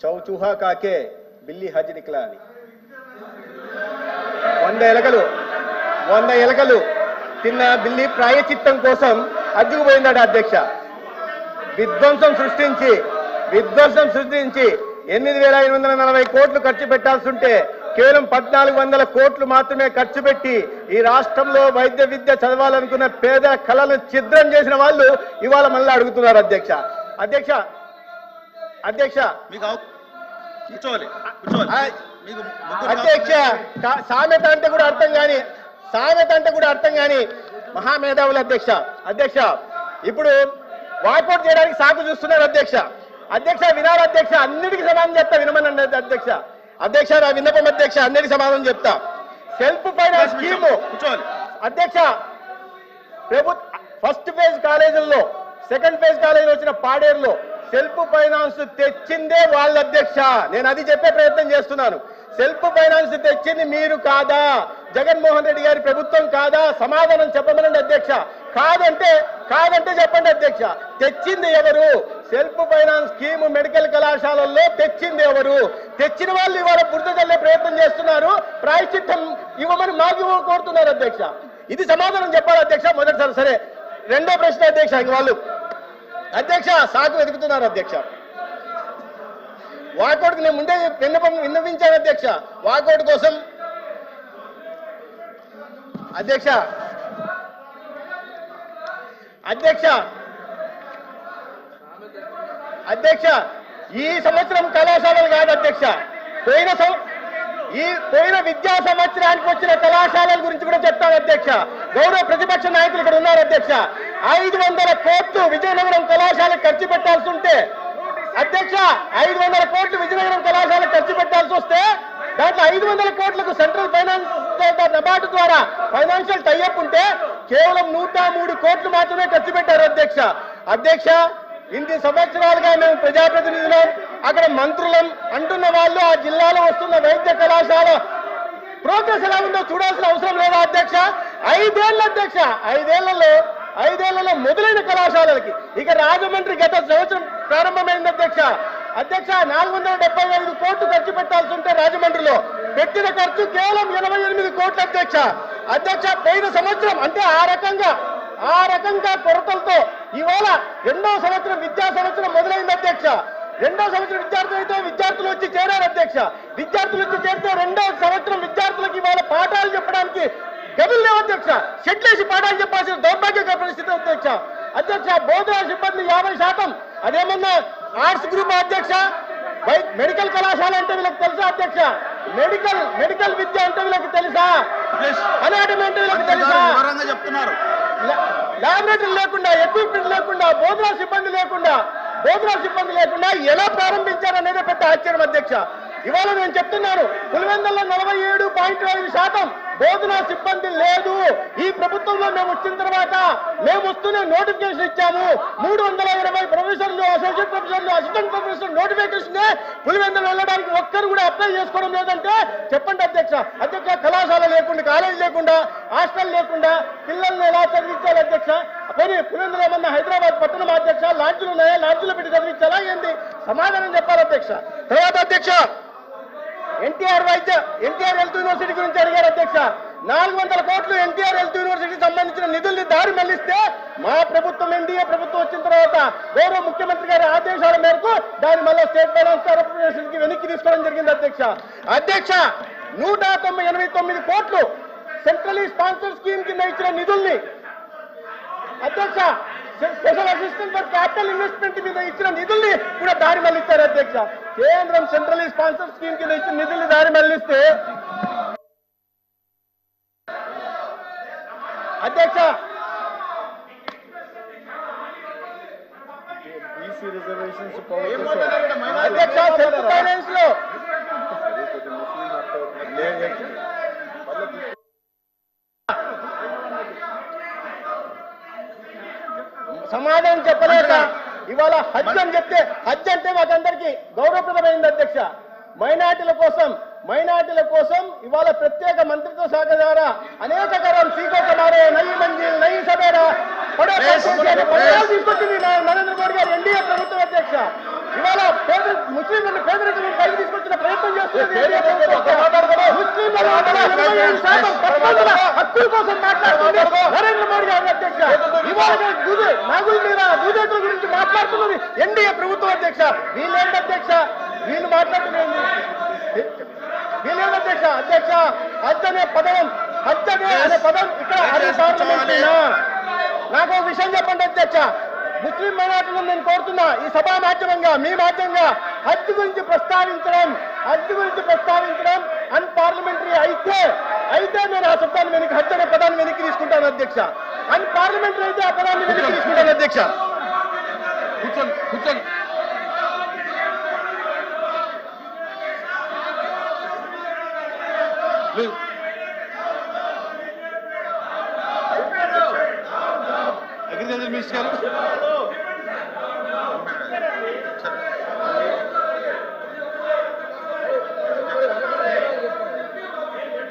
చౌచూహా కాకే బిల్లి హజ్ నిక్లా అని వంద ఎలకలు వంద ఎలకలు తిన్న బిల్లి ప్రాయచిత్తం కోసం హజ్జుకు అధ్యక్ష. విధ్వంసం సృష్టించి విధ్వంసం సృష్టించి ఎనిమిది వేల ఐదు వందల నలభై కోట్లు ఖర్చు పెట్టాల్సి ఉంటే కేవలం పద్నాలుగు వందల కోట్లు మాత్రమే ఖర్చు పెట్టి ఈ రాష్ట్రంలో వైద్య విద్య చదవాలనుకున్న పేద కళలను ఛిద్రం చేసిన వాళ్ళు ఇవాళ మళ్ళీ అడుగుతున్నారు అధ్యక్ష. అధ్యక్ష అధ్యక్ష. మీకు అవ- కూర్చోవాలి కూర్చోవాలి. ఆ, మీకు ముగ్గురు అధ్యక్ష సామెత అంటే కూడా అర్థం కాని సామెత అంటే కూడా అర్థం కాని మహామేధావులు అధ్యక్ష. అధ్యక్ష ఇప్పుడు వాకౌట్ చేయడానికి సాకు చూస్తున్నారు అధ్యక్ష. అధ్యక్ష వినాలి అధ్యక్ష అన్నిటికీ సమాధానం చెప్తా వినమనండి అధ్యక్ష. అధ్యక్ష నా విన్నపం అధ్యక్ష అన్నిటికీ సమాధానం చెప్తా. Self finance scheme. అధ్యక్ష ప్రభుత్వ ఫస్ట్ ఫేజ్ కాలేజీల్లో సెకండ్ ఫేజ్ కాలేజీలో వచ్చిన పాడేరులో సెల్ఫ్ ఫైనాన్స్ తెచ్చిందే వాళ్ళ అధ్యక్ష. నేను అది చెప్పే ప్రయత్నం చేస్తున్నాను. సెల్ఫ్ ఫైనాన్స్ తెచ్చింది మీరు కాదా? జగన్మోహన్ రెడ్డి గారి ప్రభుత్వం కాదా? సమాధానం చెప్పమనండి అధ్యక్ష. కాదంటే కాదంటే చెప్పండి అధ్యక్ష. తెచ్చింది ఎవరు? సెల్ఫ్ ఫైనాన్స్ స్కీమ్ మెడికల్ కళాశాలల్లో తెచ్చింది ఎవరు? తెచ్చిన వాళ్ళు ఇవాళ బురద చల్లే ప్రయత్నం చేస్తున్నారు. ప్రాయశ్చిత్తం ఇవ్వమని మాకు కోరుతున్నారు అధ్యక్ష. ఇది సమాధానం చెప్పాలి అధ్యక్ష. మొదటిసారి సరే రెండో ప్రశ్న అధ్యక్ష ఇంక వాళ్ళు. అధ్యక్ష సాకు వెతుకుతున్నారు అధ్యక్ష. వాకౌట్కి నేను ముందే విన్నపం విన్నవించాను అధ్యక్ష. వాకౌట్ కోసం. అధ్యక్ష. అధ్యక్ష. అధ్యక్ష ఈ సంవత్సరం కళాశాలలు కాదు అధ్యక్ష. పోయిన సం- ఈ పోయిన విద్యా సంవత్సరానికి వచ్చిన కళాశాలల గురించి కూడా చెప్తాను అధ్యక్ష. గౌరవ ప్రతిపక్ష నాయకులు ఇక్కడ ఉన్నారు అధ్యక్ష. ఐదు వందల కోట్లు విజయనగరం కళాశాలకు ఖర్చు పెట్టాల్సి ఉంటే అధ్యక్ష ఐదు వందల కోట్లు విజయనగరం కళాశాలకు ఖర్చు పెట్టాల్సి వస్తే దాంట్లో ఐదు వందల కోట్లకు సెంట్రల్ ఫైనాన్స్ నబార్డు ద్వారా ఫైనాన్షియల్ టైఅప్ ఉంటే కేవలం నూట మూడు కోట్లు మాత్రమే ఖర్చు పెట్టారు అధ్యక్ష. అధ్యక్ష ఇన్ని సంవత్సరాలుగా మేము ప్రజాప్రతినిధులం. అక్కడ మంత్రులం అంటున్న వాళ్ళు ఆ జిల్లాలో వస్తున్న వైద్య కళాశాల ప్రోగ్రెస్ ఎలా ఉందో చూడాల్సిన అవసరం లేదా అధ్యక్ష? ఐదేళ్ళ అధ్యక్ష ఐదేళ్ళలో ఐదేళ్ళలో మొదలైన కళాశాలలకి. ఇక రాజమండ్రి గత సంవత్సరం ప్రారంభమైంది అధ్యక్ష. అధ్యక్ష నాలుగు వందల డెబ్బై ఐదు కోట్లు ఖర్చు పెట్టాల్సి ఉంటే రాజమండ్రిలో పెట్టిన ఖర్చు కేవలం ఎనభై ఎనిమిది కోట్ల అధ్యక్ష. అధ్యక్ష పోయిన సంవత్సరం అంటే ఆ రకంగా ఆ రకంగా కొరతలతో ఇవాళ రెండో సంవత్సరం విద్యా సంవత్సరం మొదలైంది అధ్యక్ష. రెండో సంవత్సరం విద్యార్థులు అయితే విద్యార్థులు వచ్చి చేరారు అధ్యక్ష. విద్యార్థులు వచ్చి చేరితే రెండో సంవత్సరం విద్యార్థులకు ఇవాళ పాఠాలు చెప్పడానికి గదులు లేవు అధ్యక్ష షెట్లేసి పాఠాలు చెప్పాల్సిన దౌర్భాగ్య పరిస్థితి అధ్యక్ష. అధ్యక్ష బోధన సిబ్బంది యాభై శాతం. అదేమన్నా ఆర్ట్స్ గ్రూప్ అధ్యక్ష? మెడికల్ కళాశాల అంటే వీళ్ళకి తెలుసా అధ్యక్ష? మెడికల్ మెడికల్ విద్య అంటే వీళ్ళకి తెలుసా. అనాటమీ అంటే వీళ్ళకి తెలుసా? చెప్తున్నారు. లాబొరేటరీ లేకుండా ఎక్విప్మెంట్ లేకుండా బోధనా సిబ్బంది లేకుండా బోధనా సిబ్బంది లేకుండా ఎలా ప్రారంభించారనేది పెద్ద ఆశ్చర్యం అధ్యక్ష. ఇవాళ నేను చెప్తున్నాను పులివెందుల్లో నలభై ఏడు పాయింట్ ఐదు శాతం బోధన సిబ్బంది లేదు. ఈ ప్రభుత్వంలో మేము వచ్చిన తర్వాత మేము వస్తూనే నోటిఫికేషన్ ఇచ్చాము. మూడు వందల ఇరవై ప్రొఫెసర్లు అసోసియేట్ ప్రొఫెసర్లు అసిస్టెంట్ ప్రొఫెసర్ నోటిఫికేషన్ పులివెందులు వెళ్ళడానికి ఒక్కరు కూడా అప్లై చేసుకోవడం లేదంటే చెప్పండి అధ్యక్ష. అధ్యక్ష కళాశాల లేకుండా కాలేజ్ లేకుండా హాస్టల్ లేకుండా పిల్లల్ని ఎలా చదివించాలి అధ్యక్ష? పోనీ పులివెందులు ఏమన్నా హైదరాబాద్ పట్టణం అధ్యక్ష లాడ్జులు ఉన్నాయా? లాడ్జులు పెట్టి చదివించాలా ఏంది? సమాధానం చెప్పాలి అధ్యక్ష. తర్వాత అధ్యక్ష ఎన్టీఆర్ వైద్య ఎన్టీఆర్ హెల్త్ యూనివర్సిటీ గురించి అడిగారు అధ్యక్ష. నాలుగు వందల కోట్లు ఎన్టీఆర్ హెల్త్ యూనివర్సిటీకి సంబంధించిన నిధుల్ని దారి మళ్ళిస్తే మా ప్రభుత్వం ఎన్డీఏ ప్రభుత్వం వచ్చిన తర్వాత గౌరవ ముఖ్యమంత్రి గారి ఆదేశాల మేరకు దాన్ని మళ్ళీ స్టేట్ ఫైనాన్స్ కార్పొరేషన్కి వెనక్కి తీసుకోవడం జరిగింది అధ్యక్ష. అధ్యక్ష నూట తొంభై ఎనభై తొమ్మిది కోట్లు సెంట్రలీ స్పాన్సర్ స్కీమ్ కింద ఇచ్చిన నిధుల్ని అధ్యక్ష special assistance for capital investment మీద ఇచ్చిన నిధుల్ని కూడా దారి మళ్ళిస్తారు అధ్యక్ష. కేంద్రం సెంట్రల్ స్పాన్సర్ స్కీమ్ కింద ఇచ్చిన నిధుల్ని దారి మళ్ళిస్తే అధ్యక్ష! అధ్యక్ష సెల్ఫ్ ఫైనాన్స్లో సమాధానం చెప్పలేక ఇవాళ హజ్ అని చెప్తే హజ్ అంటే మాకందరికి గౌరవప్రదమైంది అధ్యక్ష మైనార్టీల కోసం మైనార్టీల కోసం ఇవాళ ప్రత్యేక మంత్రిత్వ శాఖ ద్వారా అనేక కరం సీకో కమారే నై మంజిల్ నై సబేరా. తీసుకొచ్చింది నరేంద్ర మోడీ గారు ఎన్డీఏ ప్రభుత్వం అధ్యక్ష ఇవాళ పేద ముస్లింలను పేదరికం చేస్తున్నది ముస్లింల లోపల హక్కుల కోసం మాట్లాడుతుంది నరేంద్ర మోడీ గారు అధ్యక్ష ఇవాళ నాగుల మీద గురించి మాట్లాడుతున్నది ఎన్డీఏ ప్రభుత్వం అధ్యక్ష వీళ్ళేంటి అధ్యక్ష వీళ్ళు మాట్లాడుతున్నది వీళ్ళేంటి అధ్యక్ష అధ్యక్ష హజ్ అనే పదం హజ్ అనే అనే పదం ఇక్కడ అన్ని పార్లమెంట్ నాకు ఒక విషయం చెప్పండి అధ్యక్ష ముస్లిం మైనార్టీలను నేను కోరుతున్నా ఈ సభా మాధ్యమంగా మీ మాధ్యమంగా హజ్ గురించి ప్రస్తావించడం హజ్ గురించి ప్రస్తావించడం అన్ పార్లమెంటరీ అయితే అయితే నేను ఆ శబ్దాన్ని వెనక్కి హజ్ అనే పదాన్ని వెనక్కి తీసుకుంటాను అధ్యక్ష. అన్ పార్లమెంటరీ అయితే ఆ పదాన్ని వెనక్కి తీసుకుంటాను అధ్యక్ష. కూర్చోండి కూర్చోండి. లేదు అగ్రికల్చర్ మినిస్టర్ గారు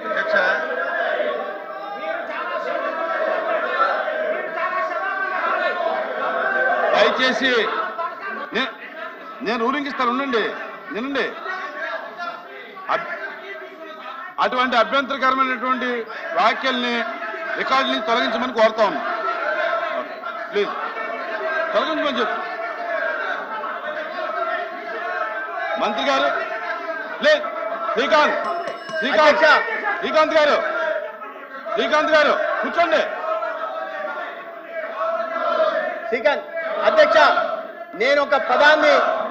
అధ్యక్ష దయచేసి నే- నేను వినండి అబ్- అటువంటి అభ్యంతరకరమైనటువంటి వ్యాఖ్యల్ని రికార్డుని తొలగించమని కోరుతా ఉన్నాను ప్లీజ్. తొలగించమని చెప్పు. మంత్రి గారు లేదు శ్రీకాంత్ శ్రీకాంత్. శ్రీకాంత్ గారు శ్రీకాంత్ గారు కూర్చోండి. శ్రీకాంత్ అధ్యక్ష నేను ఒక పదాన్ని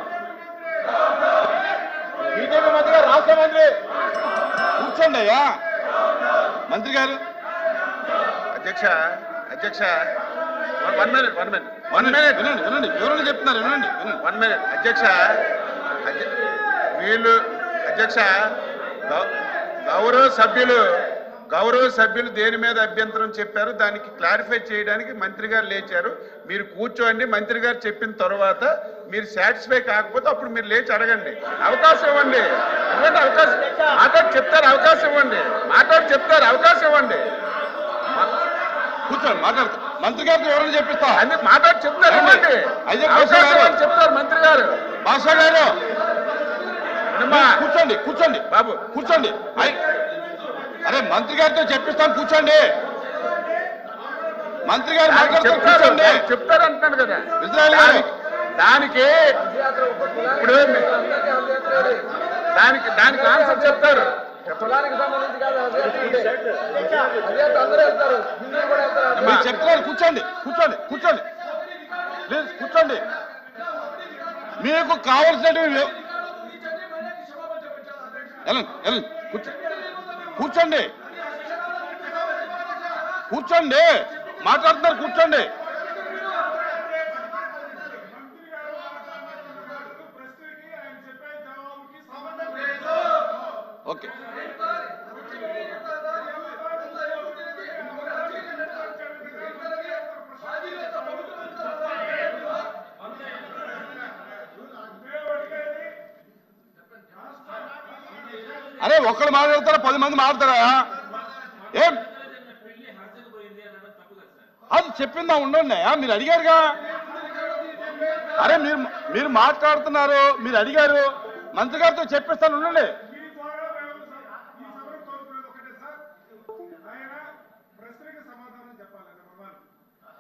బీజేపీ మంత్రి గారు రాష్ట్ర మంత్రి కూర్చోండి అయ్యా. మంత్రి గారు. అధ్యక్ష అధ్యక్ష. One minute one minute. One minute. వినండి వినండి వివరణ చెప్తున్నారు వినండి వన్ మినిట్. అధ్యక్ష అధ్య- వీళ్ళు అధ్యక్ష గౌరవ సభ్యులు గౌరవ సభ్యులు దేని మీద అభ్యంతరం చెప్పారు? దానికి క్లారిఫై చేయడానికి మంత్రి గారు లేచారు. మీరు కూర్చోండి. మంత్రి గారు చెప్పిన తర్వాత మీరు సాటిస్ఫై కాకపోతే అప్పుడు మీరు లేచి అడగండి. అవకాశం ఇవ్వండి. ఇవ్వండి అవకాశం మాట్లాడి చెప్తారు అవకాశం ఇవ్వండి. మాట్లాడి చెప్తారు అవకాశం ఇవ్వండి. కూర్చోండి మాట్లాడతా. మంత్రి గారికి వివరణ చెప్పిస్తా. అన్ని మాట్లాడి చెప్తారు అవకాశం చెప్తారు మంత్రి గారు. భాషా గారు. కూర్చోండి కూర్చోండి. బాబు. కూర్చోండి. అరే మంత్రి గారితో చెప్పిస్తాను కూర్చోండి. మంత్రి గారు మాట్లాడుతూ చెప్తారు కూర్చోండి. కదా. ఇజ్రాయెల్ గారు. దానికి- దానికి ఇప్పుడు దానికి దానికి ఆన్సర్ చెప్తారు. మీరు చెప్తున్నారు కూర్చోండి కూర్చోండి కూర్చోండి. ప్లీజ్ కూర్చోండి. మీకు కావలసినవి వెళ్ళండి వెళ్ళండి కూర్చో. కూర్చోండి. కూర్చోండి. మాట్లాడుతున్నారు కూర్చోండి ఓకే మంది మాట్లాడతారా? పది మంది మారుతారా ఏం? అది చెప్పిందా ఉండండి మీరు అడిగారుగా? అరే మీరు మీరు మాట్లాడుతున్నారు మీరు అడిగారు. మంత్రి గారితో చెప్పిస్తాను ఉండండి మీ ద్వారా మేము ఈ సభను కోరుకునేది ఒకటే సార్ ఆయన ప్రశ్నకి సమాధానం చెప్పాలి నెంబర్ వన్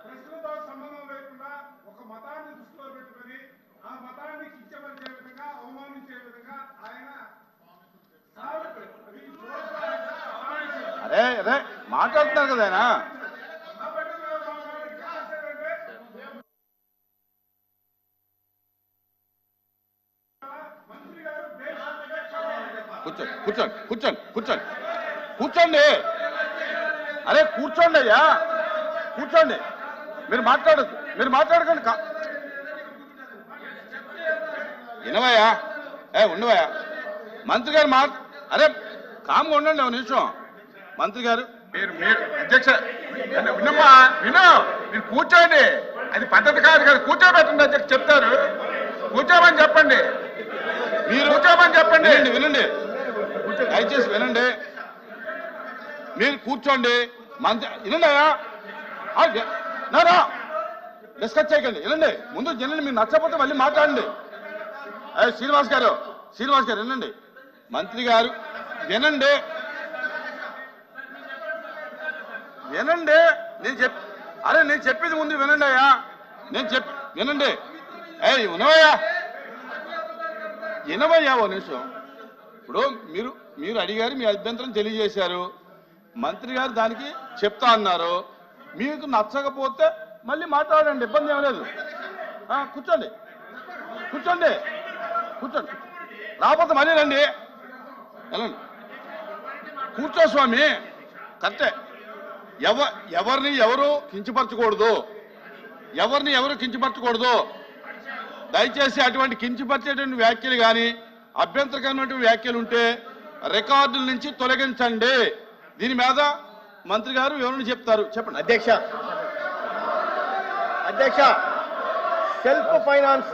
ప్రశ్నతో సంబంధం లేకుండా ఒక మతాన్ని దృష్టిలో పెట్టుకొని ఆ మతాన్ని కించపరిచే విధంగా అవమానించే విధంగా ఆయన సార్, అది చూడడానికి సార్, అరే అరే మాట్లాడుతున్నారు కదా ఆయన. కూర్చోండి కూర్చోండి కూర్చోండి కూర్చోండి. కూర్చోండి. అరే కూర్చోండి అయ్యా. కూర్చోండి. మీరు మాట్లాడద్దు. మీరు మాట్లాడకండి. కా- వినవయ్యా? ఏ ఉండవయ్యా? మంత్రి గారు మా అరే కామ్గా ఉండండి ఒక నిమిషం. మంత్రి గారు మీరు మీరు అధ్యక్ష విన- వినమ్మా విను. మీరు కూర్చోండి. అది పద్ధతి కాదు కదా కూర్చోబెట్టండి అధ్యక్ష చెప్తారు. కూర్చోమని చెప్పండి. మీరు కూర్చోమని చెప్పండి. వినండి దయచేసి వినండి. మీరు కూర్చోండి. మంత్రి వినండి అయ్యా. ఆ, ఎ- నా, నా. డిస్కస్ చేయకండి వినండి. ముందు వినండి మీరు నచ్చకపోతే మళ్ళీ మాట్లాడండి. అదే శ్రీనివాస్ గారు శ్రీనివాస్ గారు వినండి. మంత్రి గారు వినండి. వినండి నేను చెప్ అరే నేను చెప్పేది ముందు వినండి అయ్యా. నేను చెప్ వినండి. ఏ వినవయ్యా. వినవయ్యా ఓ నిమిషం. ఇప్పుడు మీరు మీరు అడిగారు మీ అభ్యంతరం తెలియజేశారు. మంత్రి గారు దానికి చెప్తా అన్నారు. మీకు నచ్చకపోతే మళ్ళీ మాట్లాడండి ఇబ్బంది ఏం లేదు. కూర్చోండి. కూర్చోండి. కూర్చోండి. రాకపోతే మళ్ళీ రండి. వెళ్ళండి. కూర్చో స్వామి. కరెక్టే. ఎవ ఎవరిని ఎవరు కించపరచకూడదు? ఎవరిని ఎవరు కించపరచకూడదు? దయచేసి అటువంటి కించపరిచేటువంటి వ్యాఖ్యలు కానీ అభ్యంతరకరమైనటువంటి వ్యాఖ్యలు ఉంటే రికార్డుల నుంచి తొలగించండి. దీని మీద మంత్రి గారు వివరణ చెప్తారు. చెప్పండి. అధ్యక్ష. అధ్యక్ష సెల్ఫ్ ఫైనాన్స్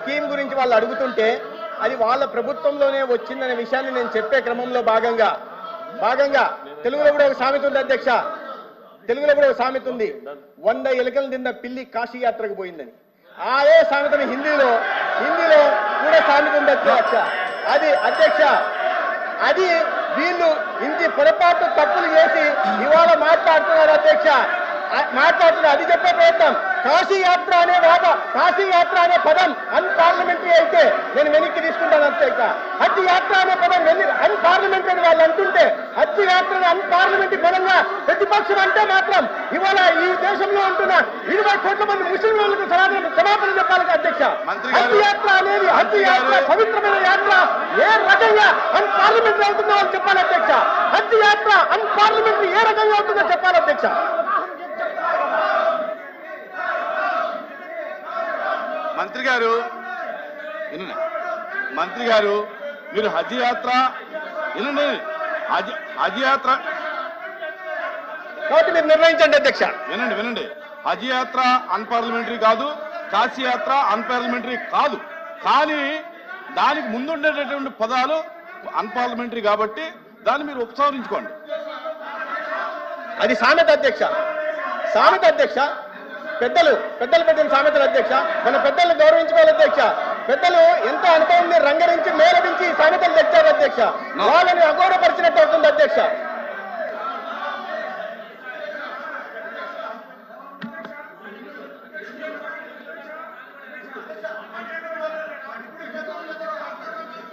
స్కీమ్ గురించి వాళ్ళు అడుగుతుంటే అది వాళ్ళ ప్రభుత్వంలోనే వచ్చిందనే విషయాన్ని నేను చెప్పే క్రమంలో భాగంగా భాగంగా తెలుగులో కూడా ఒక సామెత ఉంది అధ్యక్ష. తెలుగులో కూడా సామెత ఉంది. వంద ఎలుకలు తిన్న పిల్లి కాశీ యాత్రకు పోయిందని. అదే సామెతని హిందీలో హిందీలో కూడా సామెత ఉంది అధ్యక్ష. అది అధ్యక్ష అది వీళ్ళు ఇంటి పొరపాటు తప్పులు చేసి ఇవాళ మాట్లాడుతున్నారు అధ్యక్ష. మాట్లాడుతున్నారు. అది చెప్పే ప్రయత్నం. కాశీ యాత్ర అనే వాద కాశీ యాత్ర అనే పదం అన్పార్లమెంటరీ అయితే నేను వెనక్కి తీసుకుంటాను అధ్యక్ష హజ్ యాత్ర అనే పదం వెళ్ళి అన్పార్లమెంటరీ వాళ్ళు అంటుంటే హజ్ యాత్ర అన్పార్లమెంటరీ పదంగా ప్రతిపక్షం అంటే మాత్రం ఇవాళ ఈ దేశంలో ఉంటున్న ఇరవై కోట్ల మంది ముస్లింలకు సమాధానం క్షమాపణ చెప్పాలి అధ్యక్ష. హజ్ యాత్ర అనేది హజ్ యాత్ర పవిత్రమైన యాత్ర ఏ రకంగా అన్ పార్లమెంటరీ అవుతుందో వాళ్ళు చెప్పాలి అధ్యక్ష. హజ్ యాత్ర అన్ పార్లమెంటరీ ఏ రకంగా అవుతుందో చెప్పాలి అధ్యక్ష. మంత్రి గారు మంత్రి గారు మీరు హజ్ యాత్ర వినండి. హజ్ హజ్ యాత్ర. కాబట్టి మీరు నిర్ణయించండి అధ్యక్ష. వినండి వినండి. హజ్ యాత్ర అన్పార్లమెంటరీ కాదు కాశీ యాత్ర అన్పార్లమెంటరీ కాదు. కానీ దానికి ముందుండేటటువంటి పదాలు అన్పార్లమెంటరీ కాబట్టి దాన్ని మీరు ఉపసంహరించుకోండి. అది సామెత అధ్యక్ష. సామెత అధ్యక్ష పెద్దలు పెద్దలు పెట్టిన సామెతలు అధ్యక్ష. మన పెద్దల్ని గౌరవించుకోవాలి అధ్యక్ష. పెద్దలు ఎంత అనుభవం రంగరించి మేలవించి సామెతలు తెచ్చారు అధ్యక్ష. వాళ్ళని అగౌరవపరిచినట్టు అవుతుంది అధ్యక్ష.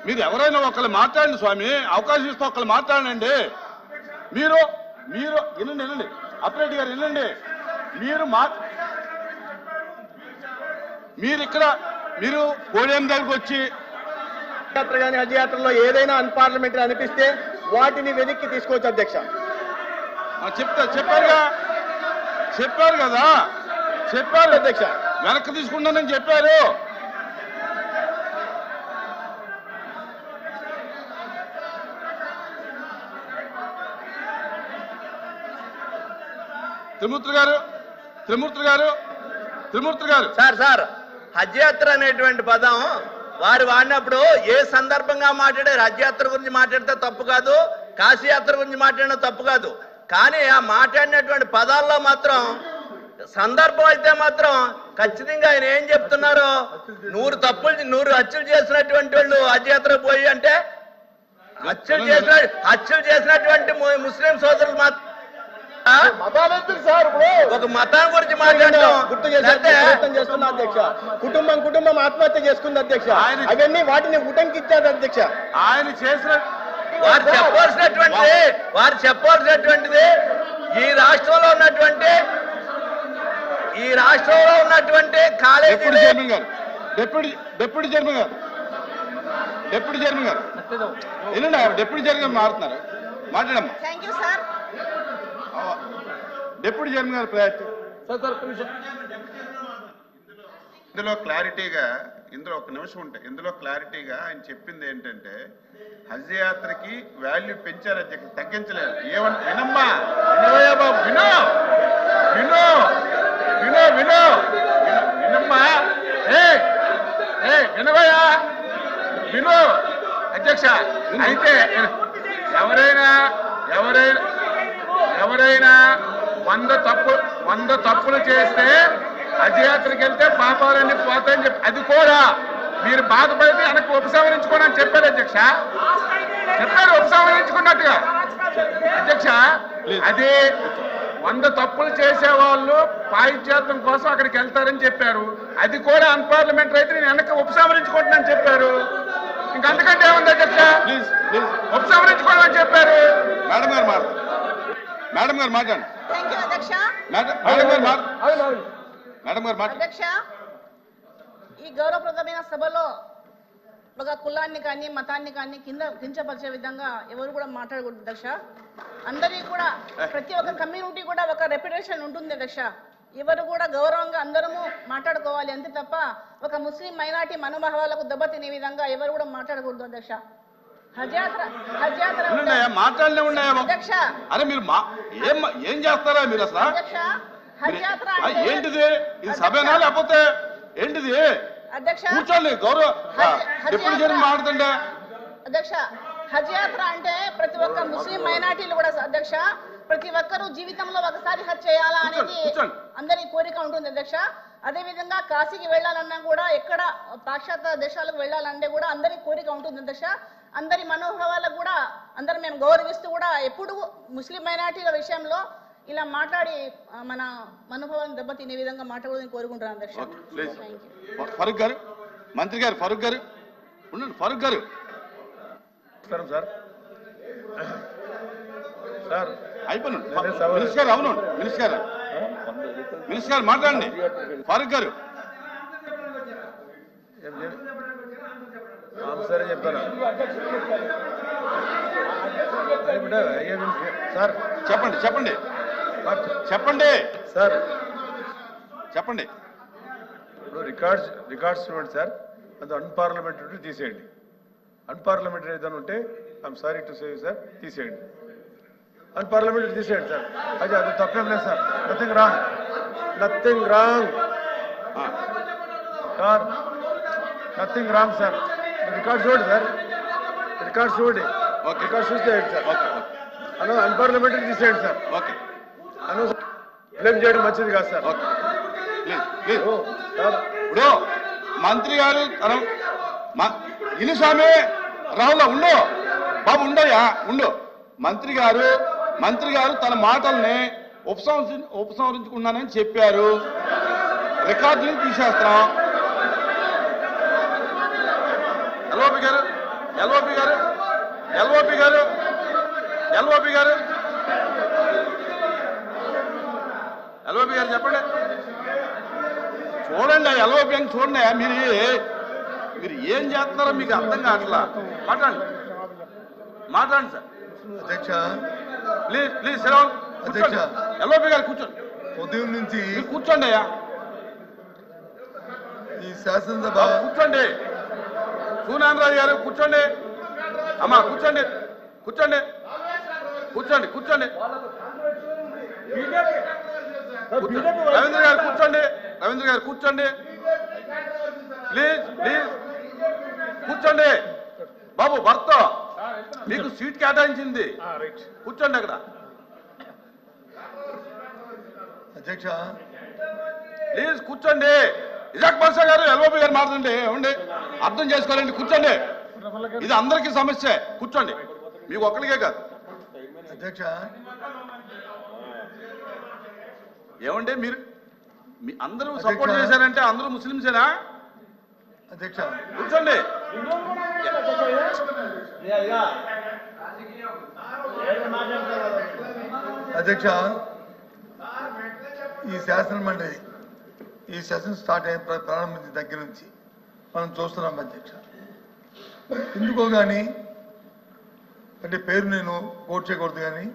మీరు ఎవరైనా ఒకళ్ళు మాట్లాడండి స్వామి. అవకాశం ఇస్తే ఒకళ్ళు మాట్లాడండి. మీరు మీరు వినండి వినండి అప్రెడ్డి గారు వినండి మీరు మా మీరు ఇక్కడ మీరు పోడియం దగ్గరకు వచ్చి యాత్ర కానీ హజ్ యాత్రలో ఏదైనా అన్పార్లమెంటరీ అనిపిస్తే వాటిని వెనక్కి తీసుకోవచ్చు అధ్యక్ష. చెప్తా చెప్పారుగా చెప్పారు కదా. చెప్పారు. అధ్యక్ష. వెనక్కి తీసుకుంటానని చెప్పారు. త్రిమూర్తి గారు త్రిమూర్తి గారు త్రిమూర్తి గారు. Sir sir. హజ్ యాత్ర అనేటువంటి పదం వారు వాడినప్పుడు ఏ సందర్భంగా మాట్లాడారు? హజ్ యాత్ర గురించి మాట్లాడితే తప్పు కాదు కాశీ యాత్ర గురించి మాట్లాడిన తప్పు కాదు. కానీ ఆ మాట్లాడినటువంటి పదాల్లో మాత్రం సందర్భం అయితే మాత్రం ఖచ్చితంగా ఆయన ఏం చెప్తున్నారు? నూరు తప్పులు నూరు హత్యలు చేసినటువంటి వాళ్ళు హజ్ యాత్ర పోయి అంటే హత్యలు చేసిన హత్యలు చేసినటువంటి ముస్లిం సోదరులు మాత్రం సార్ ఒక మతం గురించి మాట్లాడటం గుర్తు చేస్తున్నా అధ్యక్ష. కుటుంబం కుటుంబం ఆత్మహత్య చేసుకుంది అధ్యక్ష. ఆయన- అవన్నీ వాటిని ఉటంకిచ్చారు అధ్యక్ష. ఆయన చేసిన వారు చెప్పవలసినటువంటిది వారు చెప్పవలసినటువంటిది ఈ రాష్ట్రంలో ఉన్నటువంటి ఈ రాష్ట్రంలో ఉన్నటువంటి డిప్యూటీ కాలేజీలు చైర్మన్ గారు డిప్యూటీ డిప్యూటీ చైర్మన్ గారు డిప్యూటీ చైర్మన్ గారు. ఆయన డిప్యూటీ చైర్మన్ గారు మారుతున్నారు. మాట్లాడమ్మా. డిప్యూటీ చైర్మన్ గారు సార్ సార్ నిమిషం. ఇందులో క్లారిటీగా ఇందులో ఒక నిమిషం ఉంటాయి ఇందులో క్లారిటీగా ఆయన చెప్పింది ఏంటంటే హజ్ యాత్రకి వాల్యూ పెంచారు అధ్యక్ష తగ్గించలేదు. ఏమన్ వినమ్మా. వినవయ్యా బాబు వినో. వినో. వినో వినో. విను- వినమ్మా. ఏ ఏ వినవయ్యా. విను. అధ్యక్ష అయితే ఎవరైనా ఎవరైనా ఎవరైనా వంద తప్పు వంద తప్పులు చేస్తే అజయాత్రకి వెళ్తే పాపాలన్నీ పోతాయని చెప్పి అది కూడా మీరు బాధపడితే వెనక్కి ఉపసంహరించుకోండి అని చెప్పారు అధ్యక్ష. చెప్పారు ఉపసంహరించుకున్నట్టుగా. అధ్యక్ష అదే వంద తప్పులు చేసే వాళ్ళు పాయిత్యాత్రం కోసం అక్కడికి వెళ్తారని చెప్పారు. అది కూడా అన్పార్లమెంటరీ అయితే నేను వెనక్కి ఉపసంహరించుకుంటున్నాను చెప్పారు. ఇంకా అంతకంటే ఏముంది అధ్యక్ష? ఉపసంహరించుకోవాలని చెప్పారు. మేడం గారు మేడం గారు మాట్లాడండి. మేడం గారు అధ్యక్ష ఈ గౌరవప్రదమైన సభలో ఒక కులాన్ని కానీ మతాన్ని కానీ కింద కించపరిచే విధంగా ఎవరు కూడా మాట్లాడకూడదు అధ్యక్ష. అందరికీ కూడా ప్రతి ఒక్క కమ్యూనిటీ కూడా ఒక రెప్యుటేషన్ ఉంటుంది అధ్యక్ష. ఎవరు కూడా గౌరవంగా అందరము మాట్లాడుకోవాలి అంతే తప్ప ఒక ముస్లిం మైనార్టీ మనోభావాలకు దెబ్బతినే విధంగా ఎవరు కూడా మాట్లాడకూడదు అధ్యక్ష. ఉన్నాయా? మాట్లాడలే ఉన్నాయా అధ్యక్ష. అరే మీరు ఏం చేస్తారా మీరు అసలు? ఏంటిది? ఇది సభేనా లేకపోతే ఏంటిది? కూర్చోండి గౌరవ డిప్యూటీ యాత్ర. చైర్మన్ మాట్లాడుతుండే అధ్యక్ష హజ్ యాత్ర అంటే ప్రతి ఒక్క ముస్లిం మైనార్టీలు కూడా అధ్యక్ష ప్రతి ఒక్కరూ జీవితంలో ఒకసారి హజ్ చేయాలా అనేది. అందరి కోరిక ఉంటుంది అధ్యక్ష. అదే విధంగా కాశీకి వెళ్ళాలన్నా కూడా ఎక్కడ పాశ్చాత్య దేశాలకు వెళ్ళాలంటే కూడా అందరి కోరిక ఉంటుంది అధ్యక్ష. అందరి మనోభావాలకు కూడా అందరం మేము గౌరవిస్తూ కూడా ఎప్పుడు ముస్లిం మైనార్టీల విషయంలో ఇలా మాట్లాడి మన మనోభావాలను దెబ్బతినే విధంగా మాట్లాడదని కోరుకుంటున్నాను అధ్యక్ష ఫరూక్ గారు మంత్రి గారు ఫరూక్ గారు. ఉండండి ఫరూక్ గారు. సార్. సార్. మినిస్టర్ గారు అవును మినిస్టర్ గారు. మినిస్టర్ గారు మాట్లాడండి. ఫరూక్ గారు. సరే చెప్తాను సార్. చెప్పండి చెప్పండి. చెప్పండి. సార్. చెప్పండి. ఇప్పుడు రికార్డ్స్ రికార్డ్స్ చూడండి సార్. అది అన్పార్లమెంటరీ తీసేయండి. అన్పార్లమెంటరీ ఏదైనా ఉంటే I'm sorry to say sir తీసేయండి. అన్పార్లమెంటరీ తీసేయండి సార్. అది అది తప్పేం లేదు sir. Nothing wrong. Nothing wrong. Sir nothing wrong sir. Record చూడండి సార్. రికార్డ్ చూడండి ఓకే. రికార్డ్ చూసేయండి సార్. ఓకే. అను అన్పార్లమెంటరీ తీసేయండి సార్. ఓకే. అను బ్లేమ్ చేయడం మంచిది కాదు సార్. ఇప్పుడు మంత్రి గారు తన ఇను స్వామి రావుల ఉండు. బాబు ఉండయా ఉండు. మంత్రి గారు మంత్రి గారు తన మాటల్ని ఉపసంహరి ఉపసంహరించుకున్నానని చెప్పారు. రికార్డులు తీసేస్తాం. ఎల్ఓపి గారు ఎల్ఓపి గారు ఎల్ఓపి గారు ఎల్ఓపి గారు. ఎల్ఓపి గారు చెప్పండి. చూడండి ఎల్ఓపి అని చూడండి. మీరు మీరు ఏం చేస్తున్నారో మీకు అర్థం కావట్లా? మాట్లాడండి. మాట్లాడండి సార్. అధ్యక్ష. ప్లీజ్ ప్లీజ్ సెలవు అధ్యక్ష. ఎల్ఓపి గారు కూర్చోండి. ఉదయం నుంచి కూర్చోండి అయ్యా. ఈ శాసనసభ కూర్చోండి. సూనారాజు గారు కూర్చోండి. అమ్మా కూర్చోండి. కూర్చోండి. కూర్చోండి కూర్చోండి. కూర్చో- రవీంద్ర గారు కూర్చోండి. రవీంద్ర గారు కూర్చోండి. Please please. కూర్చోండి. బాబు భర్త. మీకు సీట్ కేటాయించింది. కూర్చోండి అక్కడ. అధ్యక్ష. ప్లీజ్ కూర్చోండి. ఇజాక్ బాషా గారు ఎల్ఓపి గారు మాట్లాడండి ఏమండి? అర్థం చేసుకోవాలండి కూర్చోండి. ఇది అందరికీ సమస్య. కూర్చోండి. మీకు ఒక్కరికే కాదు. అధ్యక్ష. ఏమండి మీరు? మీ అందరూ సపోర్ట్. చేశారంటే అందరూ ముస్లింసేనా అధ్యక్ష. కూర్చోండి. అధ్యక్ష ఈ శాసన మండలి ఈ సెషన్ స్టార్ట్ అయిన ప్ర- ప్రారంభించిన దగ్గర నుంచి మనం చూస్తున్నాం అధ్యక్ష. ఎందుకో కానీ అంటే పేరు నేను కోట్ చేయకూడదు కానీ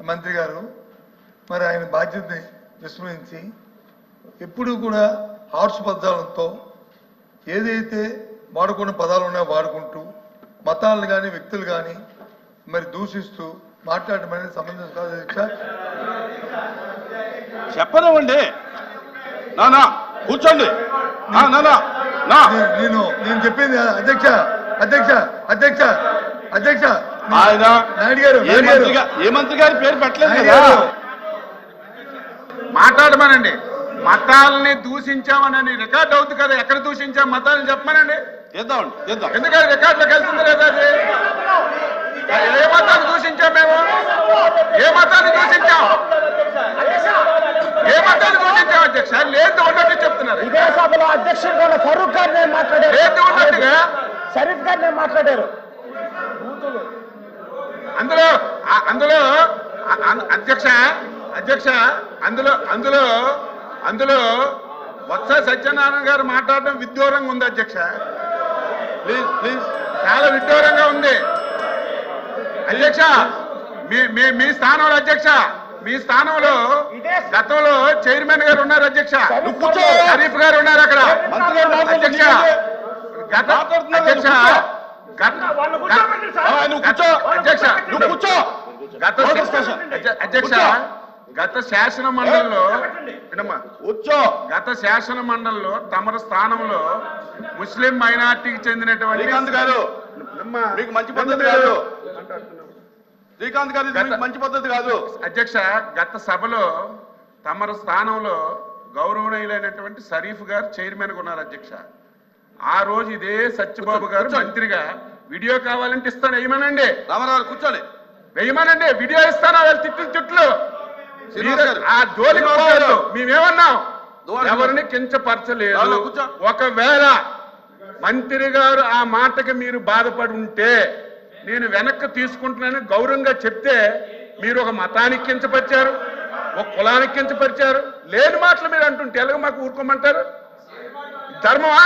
మంత్రి గారు మరి ఆయన బాధ్యతని విస్మరించి ఎప్పుడూ కూడా హార్స్ పదాలతో ఏదైతే వాడుకున్న పదాలు ఉన్నాయో వాడుకుంటూ మతాలను కానీ వ్యక్తులు కానీ మరి దూషిస్తూ మాట్లాడడం అనేది సంబంధం కాదు చెప్పనివ్వండి. నా నా కూర్చోండి. నేను- నేను నేను చెప్పింది అధ్యక్ష అధ్యక్ష అధ్యక్ష అధ్యక్ష. ఆయన నాయుడు గారు ఏ మంత్రి గారు. పేరు పెట్టలేదు కదా? మాట్లాడమనండి. మతాలని దూషించామని రికార్డ్ అవుతుంది కదా ఎక్కడ దూషించాం? మతాలను చెప్పమనండి. చేద్దాం. ఎందుకంటే రికార్డులోకి వెళ్తుంది లేదా అది ఏ మతాన్ని దూషించాం మేము? ఏ మతాన్ని దూషించాం? ఏ మతాన్ని దూషించాం అధ్యక్ష? లేదు ఉన్నట్టు చెప్తున్నారు. ఇదే సభలో అధ్యక్షుడు కూడా ఫరూక్ గారు నేను మాట్లాడారు. లేదు ఉన్నట్టుగా? షరీఫ్ గారు నేను మాట్లాడారు. అందులో అందులో అధ్యక్ష అధ్యక్ష అందులో అందులో అందులో వత్స సత్యనారాయణ గారు మాట్లాడడం విడ్డూరంగా ఉంది అధ్యక్ష. Please please. చాలా విడ్డూరంగా ఉంది. అధ్యక్ష మీ మీ మీ స్థానంలో అధ్యక్ష మీ స్థానంలో గతంలో చైర్మన్ గారు ఉన్నారు అధ్యక్ష. షరీఫ్ గారు ఉన్నారు అక్కడ. అధ్యక్ష గత అధ్యక్ష. అధ్యక్ష గత శాసన మండలిలో కూర్చో. గత శాసన మండలిలో తమరు స్థానంలో ముస్లిం మైనార్టీకి చెందినటువంటి. మీకు మంచి పద్ధతి కాదు శ్రీకాంత్ గారు మంచి పద్ధతి కాదు. అధ్యక్ష గత సభలో తమరు స్థానంలో గౌరవనీయులైనటువంటి షరీఫ్ గారు చైర్మన్గా ఉన్నారు అధ్యక్ష. ఆ రోజు ఇదే సత్యబాబు గారు మంత్రిగా వీడియో కావాలంటే ఇస్తాను వేయమనండి రామారావు కూర్చోండి. వేయమనండి వీడియో ఇస్తాను వాళ్ళ తిట్లు తిట్లు. ఆ జోలికి గారు. మేమేమన్నాం? ఎవరిని కించపరచలేదు. ఒకవేళ మంత్రి గారు ఆ మాటకి మీరు బాధపడి ఉంటే నేను వెనక్కి తీసుకుంటున్నానని గౌరవంగా చెప్తే మీరు ఒక మతానికి కించపరిచారు ఒక కులానికి కించపరిచారు. లేని మాటలు మీరు అంటుంటే ఎలాగ మాకు ఊరుకోమంటారు? ధర్మమా?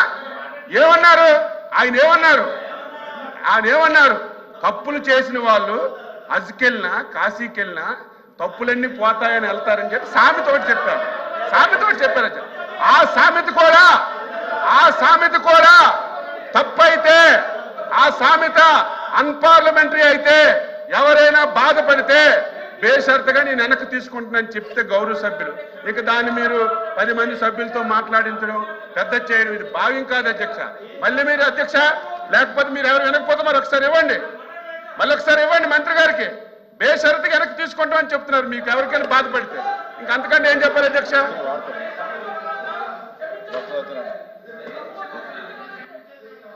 ఏమన్నారు? ఆయన ఏమన్నారు? ఆయన ఏమన్నారు? తప్పులు చేసిన వాళ్ళు అజ్కెళ్ళినా కాశీకెళ్ళినా తప్పులన్నీ పోతాయని వెళ్తారని చెప్పి సామెత ఒకటి చెప్పారు. సామెత ఒకటి చెప్పారు ఆ సామెత కూడా ఆ సామెత కూడా తప్పైతే ఆ సామెత అన్పార్లమెంటరీ అయితే ఎవరైనా బాధపడితే బేషరతుగా నేను వెనక్కి తీసుకుంటున్నాను చెప్తే గౌరవ సభ్యులు. ఇక దాన్ని మీరు పది మంది సభ్యులతో మాట్లాడించడం పెద్ద చేయడం ఇది భావ్యం కాదు అధ్యక్ష. మళ్ళీ మీరు అధ్యక్ష లేకపోతే మీరు ఎవరు వెనకపోతే మరి ఒకసారి ఇవ్వండి. మళ్ళీ ఒకసారి ఇవ్వండి మంత్రి గారికి. బేషరతుగా వెనక్కి తీసుకుంటామని చెప్తున్నారు. మీకు ఎవరికైనా బాధపడితే. ఇంకా అంతకంటే ఏం చెప్పాలి అధ్యక్ష?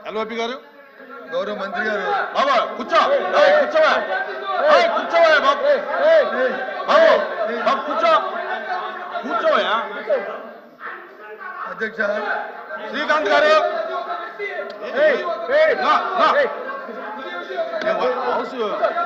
ఎల్ఓపి గారు. గౌరవ మంత్రి గారు బాబా కూర్చో. కూర్చోవా. కూర్చోవా బాబు. బాబు బాబు కూర్చో. కూర్చోవా అధ్యక్ష. శ్రీకాంత్ గారు. హౌస్